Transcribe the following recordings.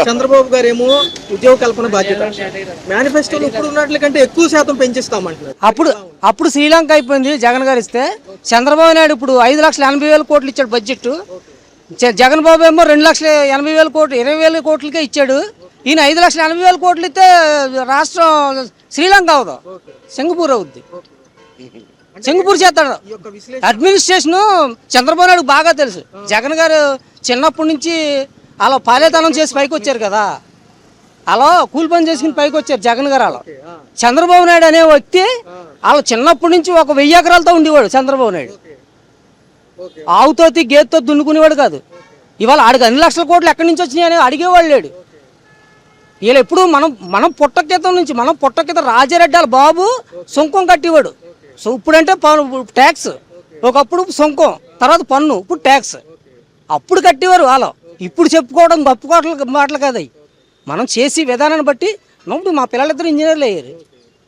చంద్రబాబు గారు ఏమో ఉద్యోగ కల్పన బాధ్యత. మేనిఫెస్టోలో ఇప్పుడు ఉన్నట్ల కంటే ఎక్కువ శాతం పెంచిస్తామంటున్నారు. అప్పుడు అప్పుడు శ్రీలంక అయిపోయింది జగన్ గారు ఇస్తే. చంద్రబాబు నాయుడు ఇప్పుడు ఐదు లక్షల ఎనభై వేల కోట్లు ఇచ్చాడు బడ్జెట్ జ- జగన్ బాబు ఏమో రెండు లక్షల ఎనభై వేల కోట్లు ఇరవై వేల కోట్లకే ఇచ్చాడు. ఈయన ఐదు లక్షల ఎనభై వేల కోట్లు ఇస్తే రాష్ట్రం శ్రీలంక అవదు. సింగపూర్ అవుద్ది. సింగపూర్ చేస్తాడు. అడ్మినిస్ట్రేషన్ చంద్రబాబు నాయుడు బాగా తెలుసు. జగన్ గారు చిన్నప్పటి నుంచి అలా పాలేతనం చేసి పైకి వచ్చారు కదా. అలా కూలి పని చేసుకుని పైకి వచ్చారు జగన్ గారు అలా. చంద్రబాబు నాయుడు అనే వ్యక్తి అలా చిన్నప్పటి నుంచి ఒక వెయ్యి ఎకరాలతో ఉండేవాడు చంద్రబాబు నాయుడు. ఆవుతోతి గేత్తో దున్నుకునేవాడు కాదు. ఇవాళ ఆడికి అన్ని లక్షల కోట్లు ఎక్కడి నుంచి వచ్చినాయి అని అడిగేవాడు లేడు. వీళ్ళు ఎప్పుడు మనం మనం పుట్టక్కితం నుంచి మనం పుట్టక్కిత రాజారెడ్డి వాళ్ళ బాబు సుంకం కట్టేవాడు. సో ఇప్పుడంటే ట్యాక్స్. ఒకప్పుడు సుంకం తర్వాత పన్ను ఇప్పుడు ట్యాక్స్. అప్పుడు కట్టేవారు వాళ్ళు ఇప్పుడు చెప్పుకోవడం గొప్పకోటలు మాటలు కాదు మనం చేసి విధానాన్ని బట్టి ఇప్పుడు మా పిల్లలిద్దరు ఇంజనీర్లు అయ్యారు.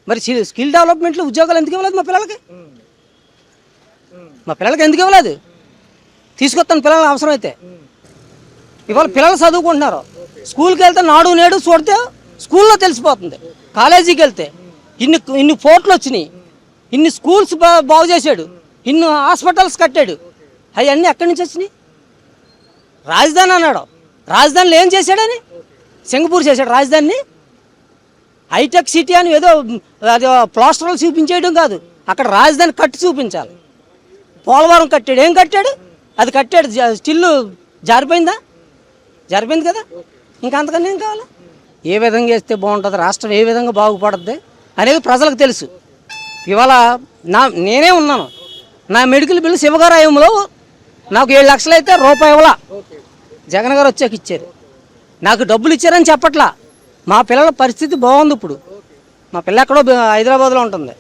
మరి స్కిల్- డెవలప్మెంట్లో ఉద్యోగాలు ఎందుకు ఇవ్వలేదు మా పిల్లలకి? మా పిల్లలకి ఎందుకు ఇవ్వలేదు? తీసుకొస్తాను పిల్లలు అవసరం అయితే ఇవాళ పిల్లలు చదువుకుంటున్నారు. స్కూల్కి వెళ్తే నాడు నేడు చూడితే స్కూల్లో తెలిసిపోతుంది. కాలేజీకి వెళ్తే ఇన్ని ఇన్ని పోర్ట్లు వచ్చినాయి. ఇన్ని స్కూల్స్ బా బాగు చేశాడు. ఇన్ని హాస్పిటల్స్ కట్టాడు. అవన్నీ ఎక్కడి నుంచి వచ్చినాయి? రాజధాని అన్నాడు. రాజధానిలో ఏం చేశాడని? సింగపూర్ చేశాడు రాజధానిని. హైటెక్ సిటీ అని ఏదో అది ప్లాస్టర్లు చూపించేయడం కాదు. అక్కడ రాజధాని కట్టి చూపించాలి. పోలవరం కట్టాడు. ఏం కట్టాడు? అది కట్టాడు. స్టిల్లు జారిపోయిందా? జారిపోయింది కదా? ఇంకా అంతకన్నా ఏం కావాలి? ఏ విధంగా చేస్తే బాగుంటుంది? రాష్ట్రం ఏ విధంగా బాగుపడుద్ది అనేది ప్రజలకు తెలుసు. ఇవాళ నా నేనే ఉన్నాను. నా మెడికల్ బిల్లు శివగారాయంలో నాకు ఏడు లక్షలు అయితే రూపాయి ఇవ్వాల? జగన్ గారు వచ్చాక ఇచ్చారు. నాకు డబ్బులు ఇచ్చారని చెప్పట్లా. మా పిల్లల పరిస్థితి బాగుంది ఇప్పుడు. మా పిల్ల ఎక్కడో హైదరాబాద్లో ఉంటుంది.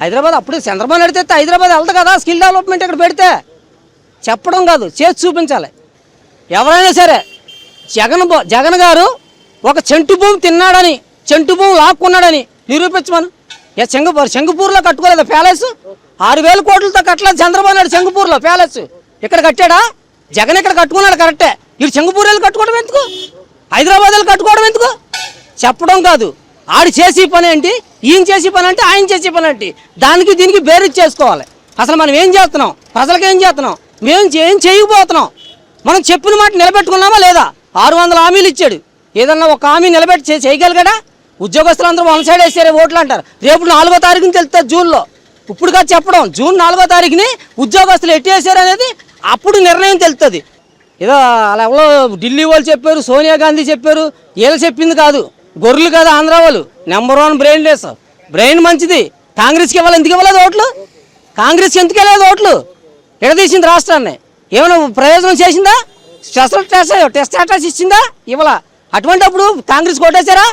హైదరాబాద్ అప్పుడు చంద్రబాబు నడితే హైదరాబాద్ వెళ్తా కదా స్కిల్ డెవలప్మెంట్ ఇక్కడ పెడితే? చెప్పడం కాదు చేసి చూపించాలి. ఎవరైనా సరే జగన్ జగన్ గారు ఒక చెంటు భూమి తిన్నాడని చెంటు భూమి లాక్కున్నాడని నిరూపించమను. ఏ సింగపూర్ సింగపూర్లో కట్టుకోలేదు ప్యాలెస్? ఆరు వేల కోట్లతో కట్టలేదు చంద్రబాబు నాయుడు సింగపూర్లో ప్యాలెస్. ఇక్కడ కట్టాడా? జగన్ ఇక్కడ కట్టుకున్నాడు కరెక్టే. ఇటు సింగపూర్ కట్టుకోవడం ఎందుకు? హైదరాబాద్ కట్టుకోవడం ఎందుకు? చెప్పడం కాదు. ఆడు చేసే పని ఏంటి? ఈయన చేసే పని అంటే ఆయన చేసే పని ఏంటి? దానికి దీనికి బేరీజ్ చేసుకోవాలి. అసలు మనం ఏం చేస్తున్నాం? ప్రజలకు ఏం చేస్తున్నాం? మేము ఏం చేయకపోతున్నాం? మనం చెప్పిన మాట నిలబెట్టుకున్నామా లేదా? ఆరు వందల హామీలు ఇచ్చాడు. ఏదన్నా ఒక హామీ నిలబెట్టి చే- చేయగలిగాడా? ఉద్యోగస్తులందరూ వన్ సైడ్ వేసారే ఓట్లు అంటారు. రేపు నాలుగో తారీఖుని తెలుస్తుంది జూన్లో. ఇప్పుడు కాదు చెప్పడం. జూన్ నాలుగో తారీఖుని ఉద్యోగస్తులు ఎట్టి వేసారు అనేది అప్పుడు నిర్ణయం తెలుస్తుంది. ఏదో అలా ఎవరో ఢిల్లీ వాళ్ళు చెప్పారు సోనియా గాంధీ చెప్పారు వీళ్ళు చెప్పింది కాదు. గొర్రెలు కాదు ఆంధ్ర వాళ్ళు. Number one brainless brain మంచిది. కాంగ్రెస్కి ఇవ్వాలి ఎందుకు ఇవ్వలేదు ఓట్లు? కాంగ్రెస్కి ఎందుకు ఇవ్వలేదు ఓట్లు? ఎడదీసింది రాష్ట్రాన్ని. ఏమైనా ప్రయోజనం చేసిందా? స్పెషల్ టెస్ట్ టెస్ట్ స్టాటస్ ఇచ్చిందా? ఇవ్వాల. అటువంటిప్పుడు కాంగ్రెస్ కొట్టేశారా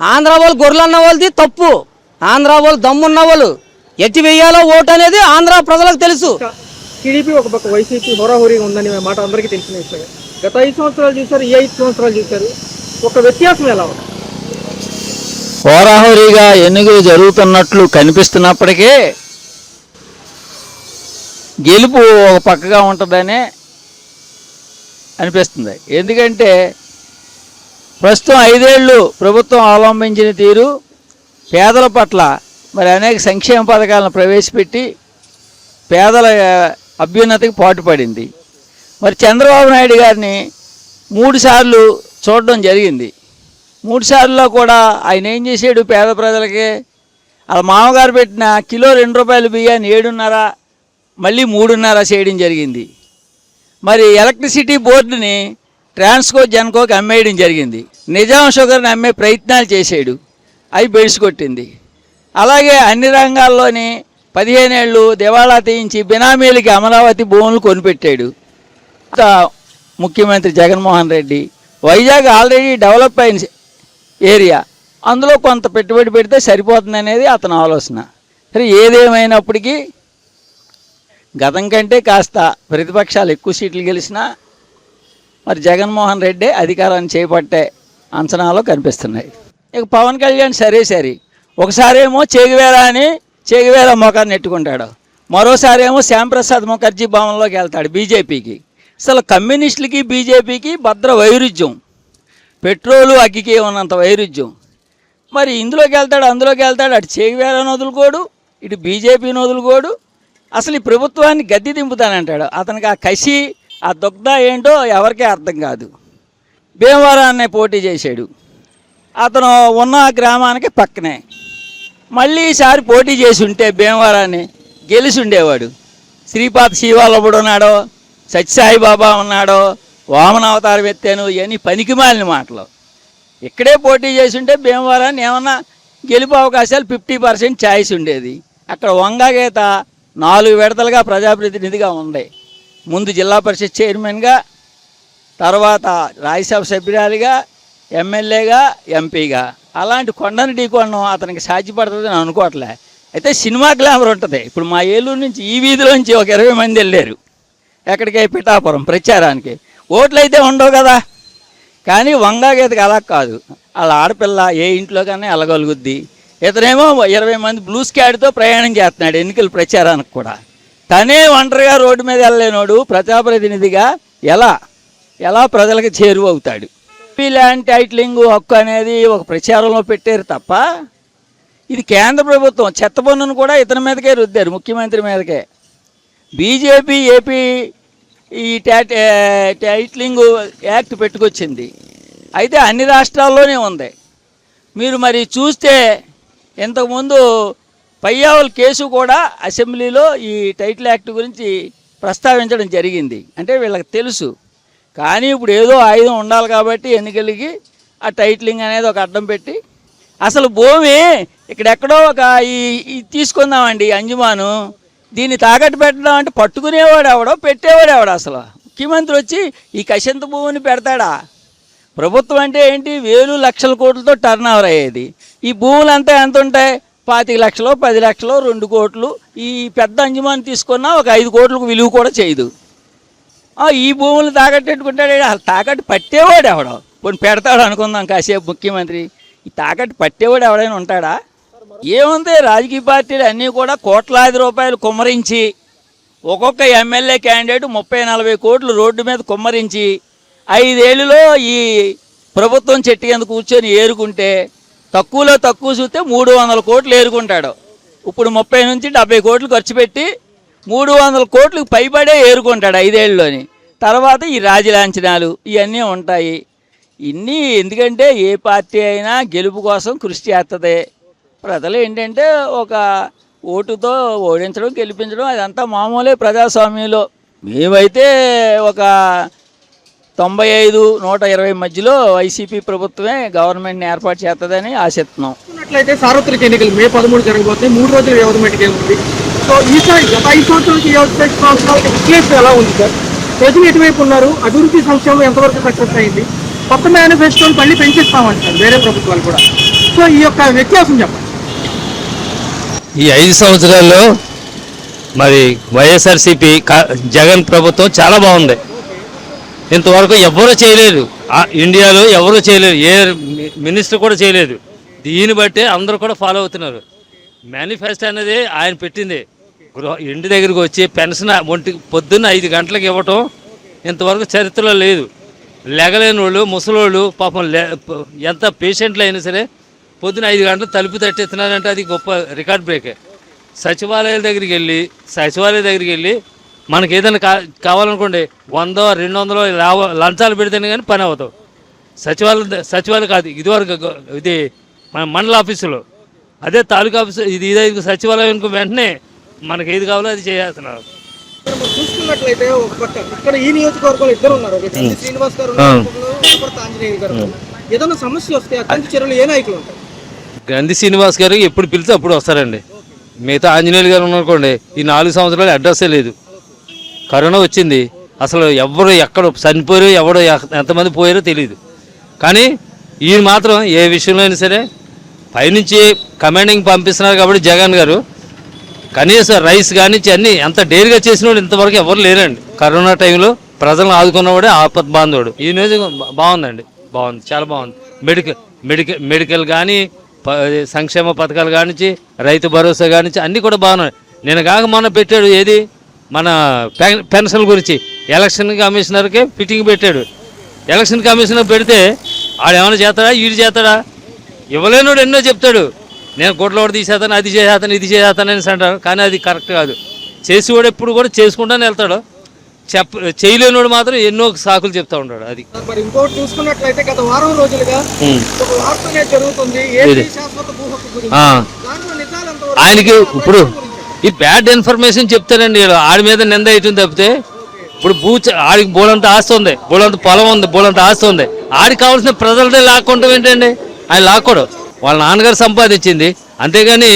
ఆంధ్ర వాళ్ళు గొర్రెలు అన్న వాళ్ళది తప్పు. ఆంధ్ర వాళ్ళు దమ్మున్న వాళ్ళు. ఎట్టి వేయాలో ఓటు అనేది ఆంధ్ర ప్రజలకు తెలుసు. టీడీపీ ఒక పక్క వైసీపీ హోరాహోరీగా ఉందని మాట అందరికీ తెలిసిన విషయమే గత ఐదు సంవత్సరాలు చూశారు ఈ ఐదు సంవత్సరాలు చూశారు. ఒక వ్యత్యాసం ఎలా ఉంది? హోరాహోరీగా ఎన్నికలు జరుగుతున్నట్లు కనిపిస్తున్నప్పటికీ గెలుపు ఒక పక్కగా ఉంటుందనే అనిపిస్తుంది. ఎందుకంటే ప్రస్తుతం ఐదేళ్ళు ప్రభుత్వం అవలంబించిన తీరు పేదల పట్ల మరి అనేక సంక్షేమ పథకాలను ప్రవేశపెట్టి పేదల అభ్యున్నతికి పాటుపడింది. మరి చంద్రబాబు నాయుడు గారిని మూడుసార్లు చూడడం జరిగింది. మూడుసార్లు కూడా ఆయన ఏం చేశాడు పేద ప్రజలకి? వాళ్ళ మామగారు పెట్టిన కిలో రెండు రూపాయలు బియ్యాన్ని ఏడున్నర మళ్ళీ మూడున్నర చేయడం జరిగింది. మరి ఎలక్ట్రిసిటీ బోర్డుని ట్రాన్స్కో జన్కోకి అమ్మేయడం జరిగింది. నిజాం షుగర్ని అమ్మే ప్రయత్నాలు చేశాడు. అవి బెడిసి కొట్టింది. అలాగే అన్ని రంగాల్లోని పదిహేనేళ్ళు దివాళా తీయించి బినామీలకి అమరావతి భూములు కొనిపెట్టాడు. ముఖ్యమంత్రి జగన్మోహన్ రెడ్డి వైజాగ్ ఆల్రెడీ డెవలప్ అయిన ఏరియా. అందులో కొంత పెట్టుబడి పెడితే సరిపోతుంది అనేది అతని ఆలోచన. సరే ఏదేమైనప్పటికీ గతం కంటే కాస్త ప్రతిపక్షాలు ఎక్కువ సీట్లు గెలిచినా మరి జగన్మోహన్ రెడ్డి అధికారాన్ని చేపట్టే అంచనాలు కనిపిస్తున్నాయి. ఇక పవన్ కళ్యాణ్ సరే సరే ఒకసారేమో చేగువేరా అని చేగువేరా మొఖాన్ని నెట్టుకుంటాడు. మరోసారి ఏమో శ్యాంప్రసాద్ ముఖర్జీ భవన్లోకి వెళ్తాడు బీజేపీకి. అసలు కమ్యూనిస్టులకి బీజేపీకి భద్ర వైరుధ్యం. పెట్రోలు అగ్గికి ఉన్నంత వైరుధ్యం. మరి ఇందులోకి వెళ్తాడు అందులోకి వెళ్తాడు అటు చేగివేలని వదులుకోడు ఇటు బీజేపీని వదులుకోడు. అసలు ఈ ప్రభుత్వాన్ని గద్దె దింపుతానంటాడు. అతనికి ఆ కసి ఆ దుగ్ధ ఏంటో ఎవరికీ అర్థం కాదు. భీమవరాన్ని పోటీ చేశాడు. అతను ఉన్న గ్రామానికి పక్కనే. మళ్ళీ ఈసారి పోటీ చేసి ఉంటే భీమవరాన్ని గెలిచి ఉండేవాడు శ్రీపాద శివాలభుడు ఉన్నాడో సత్యసాయి బాబా ఉన్నాడో వామనావతారం ఎత్తాను ఇవన్నీ పనికిమాలిన మాటలు. ఇక్కడే పోటీ చేసి ఉంటే భీమవరాన్ని ఏమన్నా గెలుపు అవకాశాలు ఫిఫ్టీ పర్సెంట్ ఛాయిస్ ఉండేది. అక్కడ వంగగీత నాలుగు విడతలుగా ప్రజాప్రతినిధిగా ఉంది. ముందు జిల్లా పరిషత్ చైర్మన్గా తర్వాత రాజ్యసభ సభ్యురాలిగా ఎమ్మెల్యేగా ఎంపీగా. అలాంటి కొండను ఢీకొనడం అతనికి సాధ్యపడుతుందని అనుకోవట్లే. అయితే సినిమా గ్లామర్ ఉంటుంది. ఇప్పుడు మా ఏలూరు నుంచి ఈ వీధిలోంచి ఒక ఇరవై మంది వెళ్ళారు. ఎక్కడికి? పిఠాపురం ప్రచారానికి. ఓట్లు అయితే ఉండవు కదా. కానీ వంగాగీతకి అలా కాదు. వాళ్ళ ఆడపిల్ల ఏ ఇంట్లో కానీ వెళ్ళగలుగుద్ది. ఇతనేమో ఇరవై మంది బ్లూ స్కాడ్తో ప్రయాణం చేస్తున్నాడు ఎన్నికల ప్రచారానికి కూడా. తనే ఒంటరిగా రోడ్డు మీద వెళ్ళలేనోడు ప్రజాప్రతినిధిగా ఎలా? ఎలా ప్రజలకు చేరువవుతాడు? ల్యాండ్ టైటిలింగ్ హక్కు అనేది ఒక ప్రచారంలో పెట్టారు తప్ప ఇది కేంద్ర ప్రభుత్వం చెత్త పన్నును కూడా ఇతని మీదకే రుద్దారు ముఖ్యమంత్రి మీదకే. బీజేపీ ఏపీ ఈ టా- టైటిలింగ్ యాక్ట్ పెట్టుకొచ్చింది. అయితే అన్ని రాష్ట్రాల్లోనే ఉంది. మీరు మరి చూస్తే ఇంతకుముందు పయ్యావుల కేసు కూడా అసెంబ్లీలో ఈ టైటిల్ యాక్ట్ గురించి ప్రస్తావించడం జరిగింది. అంటే వీళ్ళకి తెలుసు. కానీ ఇప్పుడు ఏదో ఆయుధం ఉండాలి కాబట్టి ఎన్నికలకి ఆ టైటిలింగ్ అనేది ఒక అడ్డం పెట్టి అసలు భూమి ఇక్కడెక్కడో ఒక ఈ తీసుకుందామండి ఈ అంజుమాను. దీన్ని తాకట్టు పెట్టడం అంటే పట్టుకునేవాడు ఎవడో పెట్టేవాడు ఎవడో అసలు. ముఖ్యమంత్రి వచ్చి ఈ కషంత భూమిని పెడతాడా? ప్రభుత్వం అంటే ఏంటి? వేలు లక్షల కోట్లతో టర్న్ ఓవర్ అయ్యేది. ఈ భూములు అంతా ఎంత ఉంటాయి? పాతిక లక్షలు పది లక్షలు రెండు కోట్లు. ఈ పెద్ద అంజుమాన్ తీసుకున్నా ఒక ఐదు కోట్లకు విలువ కూడా చేయదు. ఈ భూములు తాకట్టెట్టుకుంటాడు అసలు తాకట్టు పట్టేవాడు ఎవడో. కొన్ని పెడతాడు అనుకుందాం కాసేపు ముఖ్యమంత్రి. ఈ తాకట్టు పట్టేవాడు ఎవడైనా ఉంటాడా? ఏముంది? రాజకీయ పార్టీలు అన్నీ కూడా కోట్లాది రూపాయలు కుమ్మరించి ఒక్కొక్క ఎమ్మెల్యే క్యాండిడేట్ ముప్పై నలభై కోట్లు రోడ్డు మీద కుమ్మరించి ఐదేళ్ళలో ఈ ప్రభుత్వం చెట్టు కింద కూర్చొని ఏరుకుంటే తక్కువలో తక్కువ చూస్తే మూడు వందల కోట్లు ఏరుకుంటాడు. ఇప్పుడు ముప్పై నుంచి డెబ్బై కోట్లు ఖర్చు పెట్టి మూడు వందల కోట్లకు పైబడే ఏరుకుంటాడు ఐదేళ్ళలోని. తర్వాత ఈ రాజలాంఛనాలు ఇవన్నీ ఉంటాయి. ఇన్ని ఎందుకంటే ఏ పార్టీ అయినా గెలుపు కోసం కృషి చేస్తుంది ప్రజలు ఏంటంటే ఒక ఓటుతో ఓడించడం గెలిపించడం అదంతా మామూలే ప్రజాస్వామ్యంలో. మేమైతే ఒక తొంభై ఐదు నూట ఇరవై మధ్యలో వైసీపీ ప్రభుత్వమే గవర్నమెంట్ని ఏర్పాటు చేస్తుందని ఆశిస్తున్నాం. సార్వత్రిక ఎన్నికలు మే పదమూడు జరగబోతున్నాయి. మూడు రోజుల వ్యవధి సో ఈసారి గత ఐదు సంవత్సరాల నుంచి ఐదు సంవత్సరాలకి ఎక్స్పీరియన్స్ ఎలా ఉంది సార్? ప్రజలు ఎటువైపు ఉన్నారు? అభివృద్ధి సంక్షేమం ఎంతవరకు సక్సెస్ అయింది? కొత్త మేనిఫెస్టోని మళ్ళీ పెంచిస్తామంటారు వేరే ప్రభుత్వాలు కూడా. సో ఈ యొక్క వ్యత్యాసం చెప్పండి. ఈ ఐదు సంవత్సరాల్లో మరి వైఎస్ఆర్సీపీ జగన్ ప్రభుత్వం చాలా బాగుంది. ఇంతవరకు ఎవ్వరూ చేయలేదు. ఇండియాలో ఎవరూ చేయలేదు. ఏ మినిస్టర్ కూడా చేయలేదు. దీన్ని బట్టి అందరూ కూడా ఫాలో అవుతున్నారు. మేనిఫెస్టో అనేది ఆయన పెట్టింది. ఇంటి దగ్గరికి వచ్చి పెన్షన్ ఒంటి పొద్దున్న ఐదు గంటలకు ఇవ్వటం ఇంతవరకు చరిత్రలో లేదు. లెగలేని వాళ్ళు ముసలోళ్ళు పాపం లే ఎంత పేషెంట్లు అయినా సరే పొద్దున ఐదు గంటలు తలుపు తట్టెత్తున్నారంటే అది గొప్ప రికార్డ్ బ్రేకే. సచివాలయాల దగ్గరికి వెళ్ళి సచివాలయం దగ్గరికి వెళ్ళి మనకి ఏదైనా కా కావాలనుకోండి వందో రెండు వందలో లంచాలు పెడితేనే కానీ పని అవుతావు సచివాలయం సచివాలయం కాదు ఇదివరకు ఇది మన మండల ఆఫీసులో. అదే తాలూకా ఆఫీసు ఇది ఇదే సచివాలయానికి వెంటనే మనకి ఏది కావాలో అది చేస్తున్నారు మనం చూసుకున్నట్లయితే ఇక్కడ ఈ నియోజకవర్గంలో ఇద్దరు ఉన్నారు. శ్రీనివాస్ గారు ఆంజనేయ. ఏదైనా సమస్య వస్తే చర్యలు ఏ నాయకులు గంధి శ్రీనివాస్ గారు ఎప్పుడు పిలిస్తే అప్పుడు వస్తారండి. మిగతా ఆంజనేయులు గారు ఉన్నారనుకోండి ఈ నాలుగు సంవత్సరాలు అడ్రస్సే లేదు. కరోనా వచ్చింది. అసలు ఎవరు ఎక్కడ చనిపోయారో ఎవడో ఎంతమంది పోయారో తెలియదు కానీ ఈయన మాత్రం ఏ విషయంలో అయినా సరే పైనుంచి కమాండింగ్ పంపిస్తున్నారు కాబట్టి జగన్ గారు కనీసం రైస్ కానించి అన్ని ఎంత డేర్గా చేసిన ఇంతవరకు ఎవరు లేరండి. కరోనా టైంలో ప్రజలను ఆదుకున్నవాడే ఆపద్ బాంధవుడు. ఈ నియోజకవర్గం బాగుందండి. బాగుంది. చాలా బాగుంది. మెడికల్ మెడికల్ మెడికల్ కానీ సంక్షేమ పథకాలు కానించి రైతు భరోసా కానించి అన్నీ కూడా బాగున్నాయి. నేను కాక మొన్న పెట్టాడు ఏది? మన పెన్ పెన్షన్ గురించి. ఎలక్షన్ కమిషనర్కే ఫిట్టింగ్ పెట్టాడు. ఎలక్షన్ కమిషనర్ పెడితే ఆడేమైనా చేస్తాడా? వీడు చేస్తాడా? ఇవ్వలేనోడు ఎన్నో చెప్తాడు. నేను గుడ్లోడు తీసేస్తాను అది చేసేస్తాను ఇది చేసేస్తాను అని అంటారు. కానీ అది కరెక్ట్ కాదు. చేసేవాడు ఎప్పుడు కూడా చేసుకుంటానే వెళ్తాడు. చెప్ప చేయలేనోడు మాత్రం ఎన్నో సాకులు చెప్తా ఉంటాడు అది. మరి ఇంకోటి చూసుకున్నట్లయితే గత వారం రోజులుగా జరుగుతుంది ఆయనకి? ఇప్పుడు. ఈ బ్యాడ్ ఇన్ఫర్మేషన్ చెప్తారండి వీళ్ళు. ఆడి మీద నింద వేయటం తప్పితే ఇప్పుడు భూ ఆడికి బోలంత ఆస్తి ఉంది. బోలంత పొలం ఉంది బోలంత ఆస్తి ఉంది. ఆడికి కావాల్సిన ప్రజలదే లాక్కుంటాం ఏంటండి? ఆయన లాక్కోడు. వాళ్ళ నాన్నగారు సంపాదించింది. అంతేగాని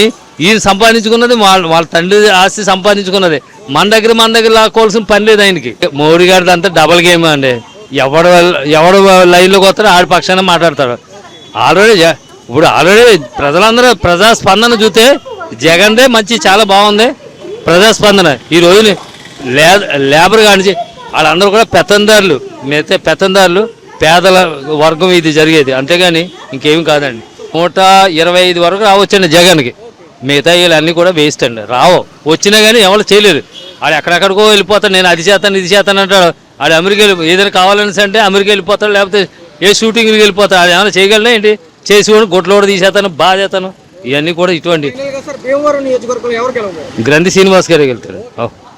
ఈయన సంపాదించుకున్నది వాళ్ళ వాళ్ళ తండ్రి ఆస్తి సంపాదించుకున్నది. మన దగ్గర మన దగ్గర లాక్కోవాల్సిన పని లేదు ఆయనకి. మోడీ గారిది అంతా డబల్ గేమ్ అండి. ఎవడు ఎవడు లైన్లోకి వస్తాడో ఆడి పక్షాన మాట్లాడతాడు. ఆల్రెడీ ఇప్పుడు ఆల్రెడీ ప్రజలందరూ ప్రజాస్పందన చూస్తే జగన్దే మంచి చాలా బాగుంది. ప్రజాస్పందన. ఈ రోజు లే లేబర్ కానించి వాళ్ళందరూ కూడా పెత్తందారులు. మిగతా పెత్తందారులు. పేదల వర్గం ఇది జరిగేది. అంతేగాని ఇంకేమి కాదండి. నూట ఇరవై ఐదు వరకు రావచ్చండి జగన్కి. మిగతా వీళ్ళన్నీ కూడా వేస్ట్ అండి. రావు. వచ్చినా కానీ ఎవరు చేయలేరు. ఆడు ఎక్కడెక్కడికో వెళ్ళిపోతాడు. నేను అది చేస్తాను ఇది చేస్తాను అంటాడు. ఆడు అమెరికా వెళ్ళి ఏదైనా కావాలని అంటే అమెరికా వెళ్ళిపోతాడు. లేకపోతే ఏ షూటింగ్కి వెళ్ళిపోతాడు. ఆడు ఏమైనా చేయగలనా ఏంటి? చేసి కూడా గుడ్లు కూడా తీసేస్తాను బాగా చేస్తాను. ఇవన్నీ కూడా ఇటువంటి గ్రంథి శ్రీనివాస్ గారికి వెళ్తాడు